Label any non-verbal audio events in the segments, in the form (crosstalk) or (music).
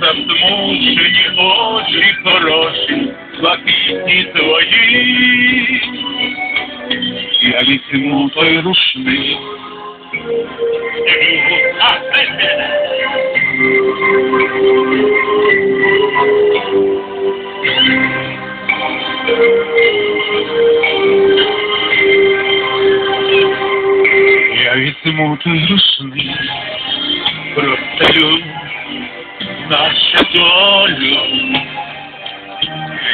засмучені очі хороші, блакитні твої. Я візьму той рушник. Я візьму той рушник, простелю нашу долю,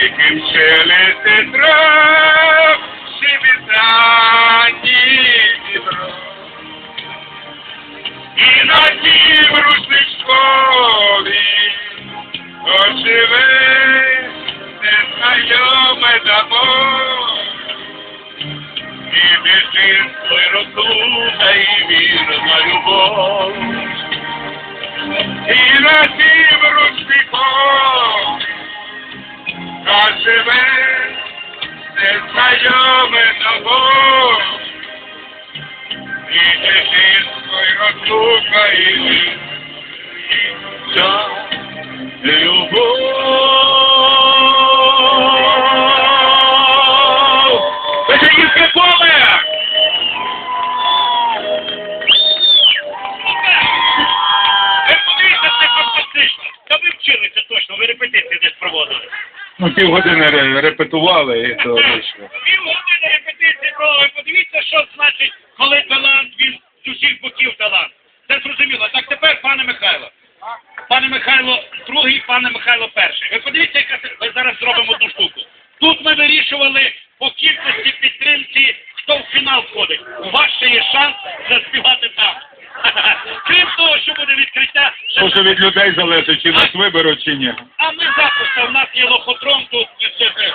яким челити трав, щебетані вібро. І на тім рушничкові оживе незнайоме дамо. І біжить той розлука і вірна любов. І на тім рушником живе незнайоме тобою. І біжить той розлука і вірна любов. Ви репетиції десь проводили. Ну, півгодини ре- репетували і то вийшло. Півгодини репетиції проводили. Подивіться, що значить, коли талант, він з усіх боків талант. Це зрозуміло. Так тепер, пане Михайло. Пане Михайло другий, пане Михайло перший. Ви подивіться, яка це- ми зараз зробимо одну штуку. Тут ми вирішували по кількості підтримки, хто в фінал входить. У вас ще є шанс заспівати там. (laughs) Крім того, що буде відкриття, Тому що від людей залежить, чи нас виберуть, чи ні. а ми запросто, у нас є лохотрон тут, і все це.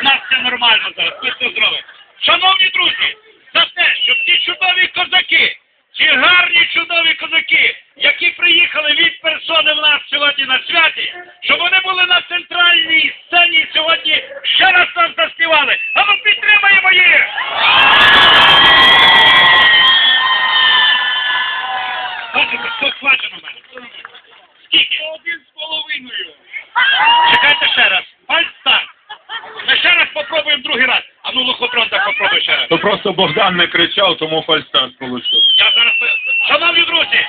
У нас все нормально зараз, ми все зробимо. Шановні друзі, за те, щоб ті чудові козаки, ті гарні чудові козаки, які приїхали від персони в нас сьогодні на святі, щоб вони були на центральній сцені сьогодні ще раз нам заспівали. А ну підтримаємо їх! В мене? Скільки? Один з половиною. Чекайте ще раз. Пальця. Ми ще раз попробуємо другий раз. А ну лохотрон так попробуй ще раз. То просто Богдан не кричав, тому фальстарт вийшов. Я зараз... Шановні друзі,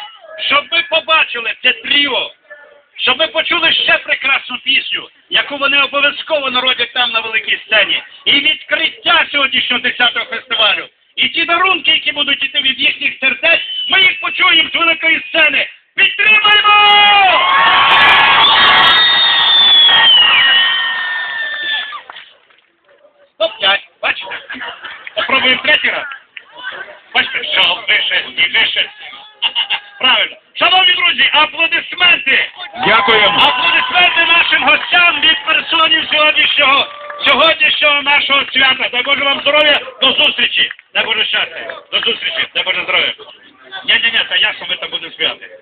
щоб ви побачили це тріо, щоб ви почули ще прекрасну пісню, яку вони обов'язково народять там на великій сцені. І відкриття сьогоднішнього 10-го фестивалю. І ті дарунки, які будуть іти від їхніх сердець, ми їх почуємо з великої сцени. Підтримаємо! Стоп-5, бачите? Попробуємо третій раз. Бачите, що вище і вище. Правильно. Шановні друзі, аплодисменти! Дякуємо. Аплодисменти нашим гостям від персонів сьогоднішнього, сьогоднішнього нашого свята. Дай Боже вам здоров'я, до зустрічі. Дай Боже щастя. До зустрічі. Дай Боже здоров'я. Ні-ні-ні, я, ясно, ми там будемо святи.